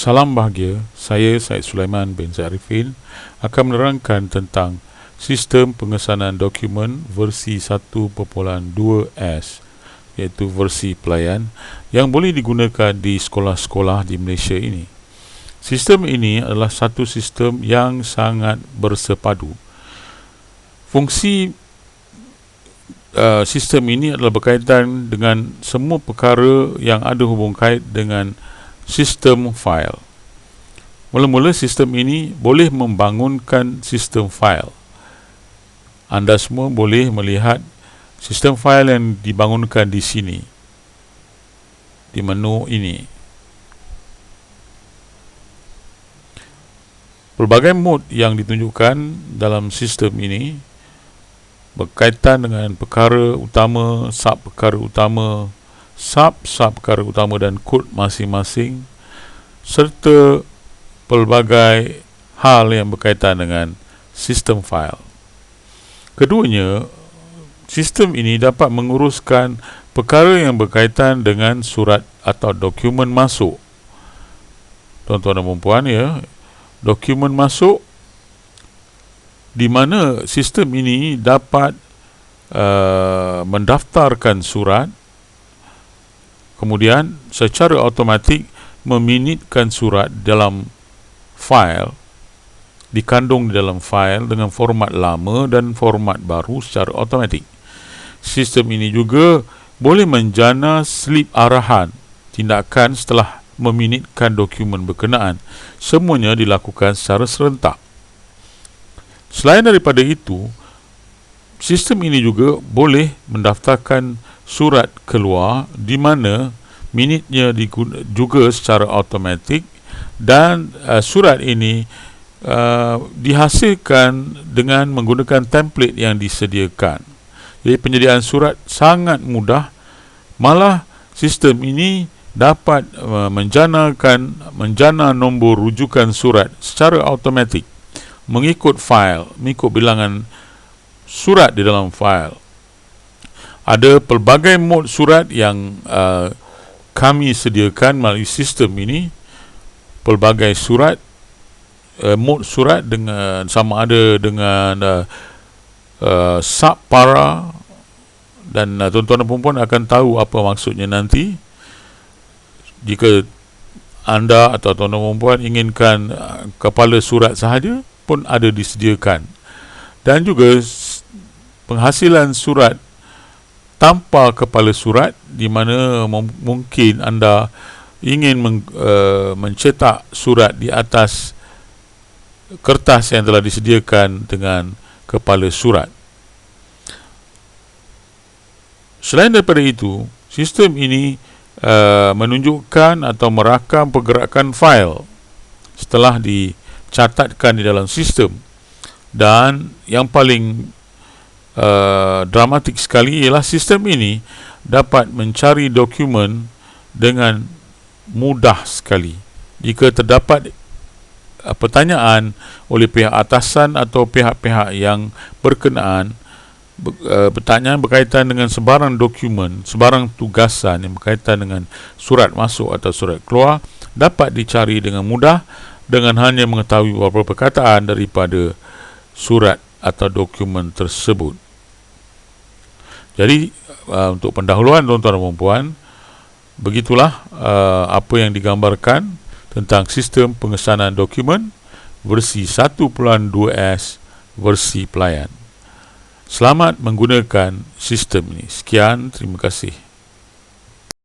Salam bahagia, saya Syed Sulaiman bin Zarifin akan menerangkan tentang sistem pengesanan dokumen versi 1.2S iaitu versi pelayan yang boleh digunakan di sekolah-sekolah di Malaysia ini. Sistem ini adalah satu sistem yang sangat bersepadu. Fungsi uh, sistem ini adalah berkaitan dengan semua perkara yang ada hubung kait dengan sistem file. Mula-mula sistem ini boleh membangunkan sistem file. Anda semua boleh melihat sistem file yang dibangunkan di sini. Di menu ini. Pelbagai mode yang ditunjukkan dalam sistem ini berkaitan dengan perkara utama, sub perkara utama, sub-sub perkara utama dan kod masing-masing serta pelbagai hal yang berkaitan dengan sistem file. Keduanya, sistem ini dapat menguruskan perkara yang berkaitan dengan surat atau dokumen masuk. Tuan-tuan dan puan ya, dokumen masuk di mana sistem ini dapat uh, mendaftarkan surat kemudian secara automatik meminitkan surat dalam file dikandung di dalam file dengan format lama dan format baru secara automatik. Sistem ini juga boleh menjana slip arahan tindakan setelah meminitkan dokumen berkenaan. Semuanya dilakukan secara serentak. Selain daripada itu, sistem ini juga boleh mendaftarkan surat keluar di mana minitnya juga secara automatik dan uh, surat ini uh, dihasilkan dengan menggunakan template yang disediakan. Jadi penyediaan surat sangat mudah. Malah sistem ini dapat uh, menjanakan menjana nombor rujukan surat secara automatik mengikut file, mengikut bilangan surat di dalam file ada pelbagai mod surat yang uh, kami sediakan melalui sistem ini. Pelbagai surat uh, mod surat dengan sama ada dengan uh, uh, sub para dan uh, tuan-tuan dan puan akan tahu apa maksudnya nanti. Jika anda atau tuan-tuan dan puan inginkan uh, kepala surat sahaja pun ada disediakan. Dan juga penghasilan surat tanpa kepala surat di mana mungkin anda ingin men, uh, mencetak surat di atas kertas yang telah disediakan dengan kepala surat. Selain daripada itu, sistem ini uh, menunjukkan atau merakam pergerakan fail setelah dicatatkan di dalam sistem dan yang paling uh, dramatik sekali ialah sistem ini dapat mencari dokumen dengan mudah sekali. Jika terdapat uh, pertanyaan oleh pihak atasan atau pihak-pihak yang berkenaan uh, pertanyaan berkaitan dengan sebarang dokumen, sebarang tugasan yang berkaitan dengan surat masuk atau surat keluar dapat dicari dengan mudah dengan hanya mengetahui beberapa perkataan daripada surat atau dokumen tersebut. Jadi uh, untuk pendahuluan tuan-tuan dan puan begitulah uh, apa yang digambarkan tentang sistem pengesanan dokumen versi 1.2S versi pelayan. Selamat menggunakan sistem ini. Sekian, terima kasih.